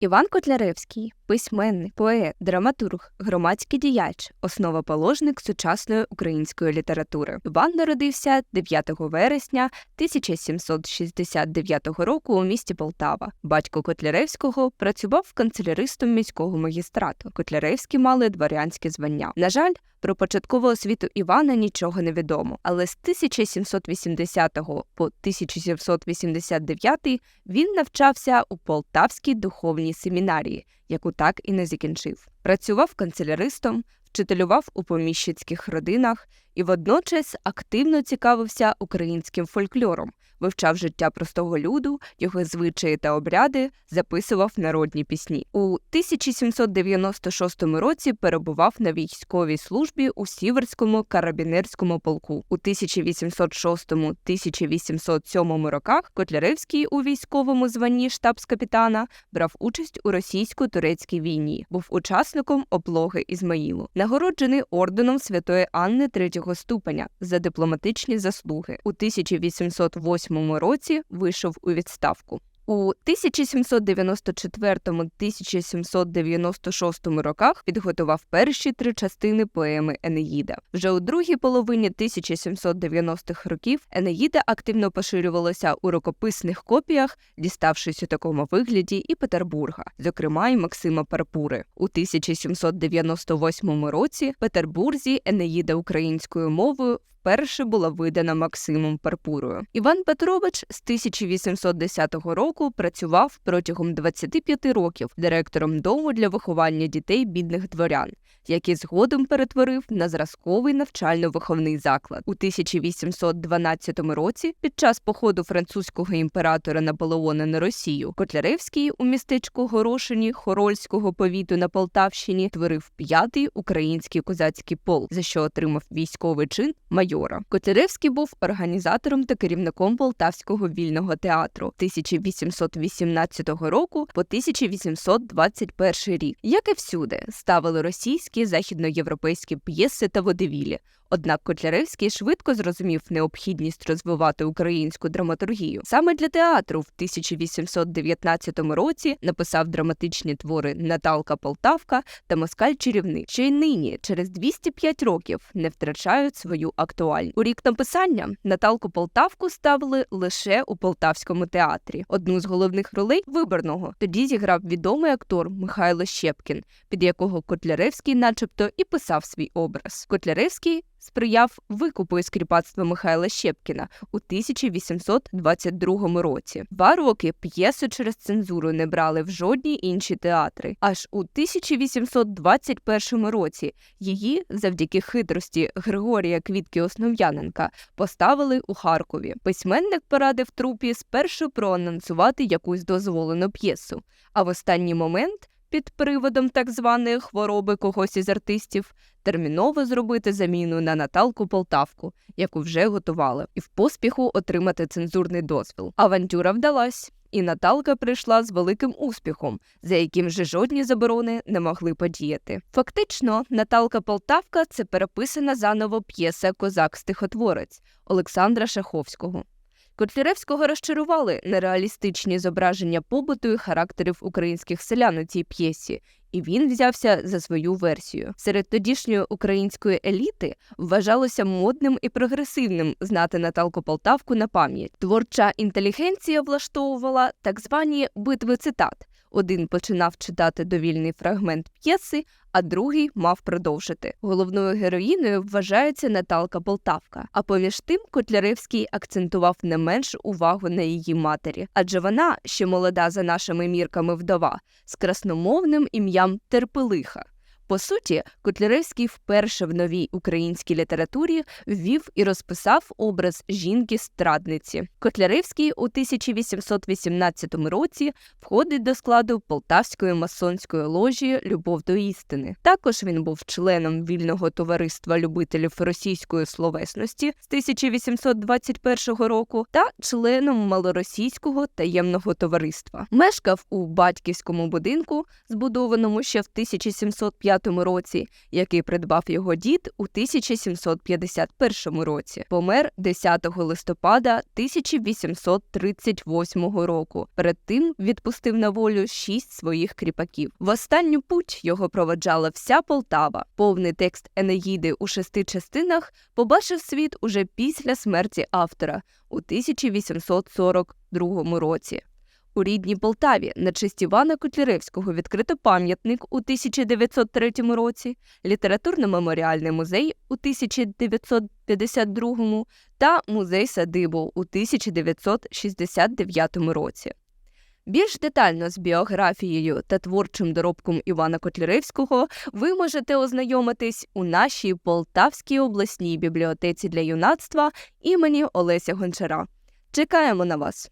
Іван Котляревський письменник, поет, драматург, громадський діяч, основоположник сучасної української літератури. Іван народився 9 вересня 1769 року у місті Полтава. Батько Котляревського працював канцеляристом міського магістрату. Котляревські мали дворянське звання. На жаль, про початкову освіту Івана нічого не відомо, але з 1780 по 1789 він навчався у Полтавській духовній семінарії, яку так і не закінчив. Працював канцеляристом, вчителював у поміщицьких родинах і водночас активно цікавився українським фольклором, вивчав життя простого люду, його звичаї та обряди, записував народні пісні. У 1796 році перебував на військовій службі у Сіверському карабінерському полку. У 1806-1807 роках Котляревський у військовому званні штабс-капітана брав участь у російсько-турецькій війні, був учасником облоги Ізмаїлу, нагороджений орденом Святої Анни третього ступеня за дипломатичні заслуги. У 1808 році вийшов у відставку. У 1794-1796 роках підготував перші три частини поеми Енеїда. Вже у другій половині 1790-х років Енеїда активно поширювалася у рукописних копіях, діставшись у такому вигляді і Петербурга, зокрема й Максима Парпури. У 1798 році в Петербурзі Енеїда українською мовою вперше була видана Максимом Парпурою. Іван Петрович з 1810 року працював протягом 25 років директором дому для виховання дітей бідних дворян, який згодом перетворив на зразковий навчально-виховний заклад. У 1812 році, під час походу французького імператора Наполеона на Росію, Котляревський у містечку Горошині Хорольського повіту на Полтавщині творив п'ятий український козацький полк, за що отримав військовий чин майора. Котеревський був організатором та керівником Полтавського вільного театру 1818 року по 1821 рік. Як і всюди, ставили російські західноєвропейські п'єси та водевілі. Однак Котляревський швидко зрозумів необхідність розвивати українську драматургію. Саме для театру в 1819 році написав драматичні твори Наталка Полтавка та Москаль Чарівник, що й нині, через 205 років, не втрачають свою актуальність. У рік написання Наталку Полтавку ставили лише у Полтавському театрі. Одну з головних ролей виборного тоді зіграв відомий актор Михайло Щепкін, під якого Котляревський, начебто, і писав свій образ. Котляревський сприяв викупу із кріпацтва Михайла Щепкіна у 1822 році. Два роки п'єсу через цензуру не брали в жодні інші театри. Аж у 1821 році її, завдяки хитрості Григорія Квітки Основ'яненка, поставили у Харкові. Письменник порадив трупі спершу проанонсувати якусь дозволену п'єсу, а в останній момент під приводом так званої хвороби когось із артистів терміново зробити заміну на Наталку Полтавку, яку вже готували, і в поспіху отримати цензурний дозвіл. Авантюра вдалась. І Наталка прийшла з великим успіхом, за яким вже жодні заборони не могли подіяти. Фактично, Наталка Полтавка це переписана заново п'єса Козак-стихотворець Олександра Шаховського. Котляревського розчарували нереалістичні зображення побуту і характерів українських селян у цій п'єсі, і він взявся за свою версію. Серед тодішньої української еліти вважалося модним і прогресивним знати Наталку Полтавку на пам'ять. Творча інтелігенція влаштовувала так звані битви цитат. Один починав читати довільний фрагмент п'єси, а другий мав продовжити. Головною героїною вважається Наталка Полтавка. А поміж тим Котляревський акцентував не менш увагу на її матері, адже вона, ще молода за нашими мірками вдова, з красномовним ім'ям Терпелиха. По суті, Котляревський вперше в новій українській літературі ввів і розписав образ жінки-страдниці. Котляревський у 1818 році входить до складу Полтавської масонської ложі Любов до істини. Також він був членом вільного товариства любителів російської словесності з 1821 року та членом малоросійського таємного товариства. Мешкав у батьківському будинку, збудованому ще в 1705 році, який придбав його дід у 1751 році. Помер 10 листопада 1838 року. Перед тим відпустив на волю шість своїх кріпаків. В останню путь його проводжала вся Полтава. Повний текст Енеїди у шести частинах побачив світ уже після смерті автора у 1842 році. У рідній Полтаві на честь Івана Котляревського відкрито пам'ятник у 1903 році, літературно-меморіальний музей у 1952 та музей садибу у 1969 році. Більш детально з біографією та творчим доробком Івана Котляревського ви можете ознайомитись у нашій Полтавській обласній бібліотеці для юнацтва імені Олеся Гончара. Чекаємо на вас!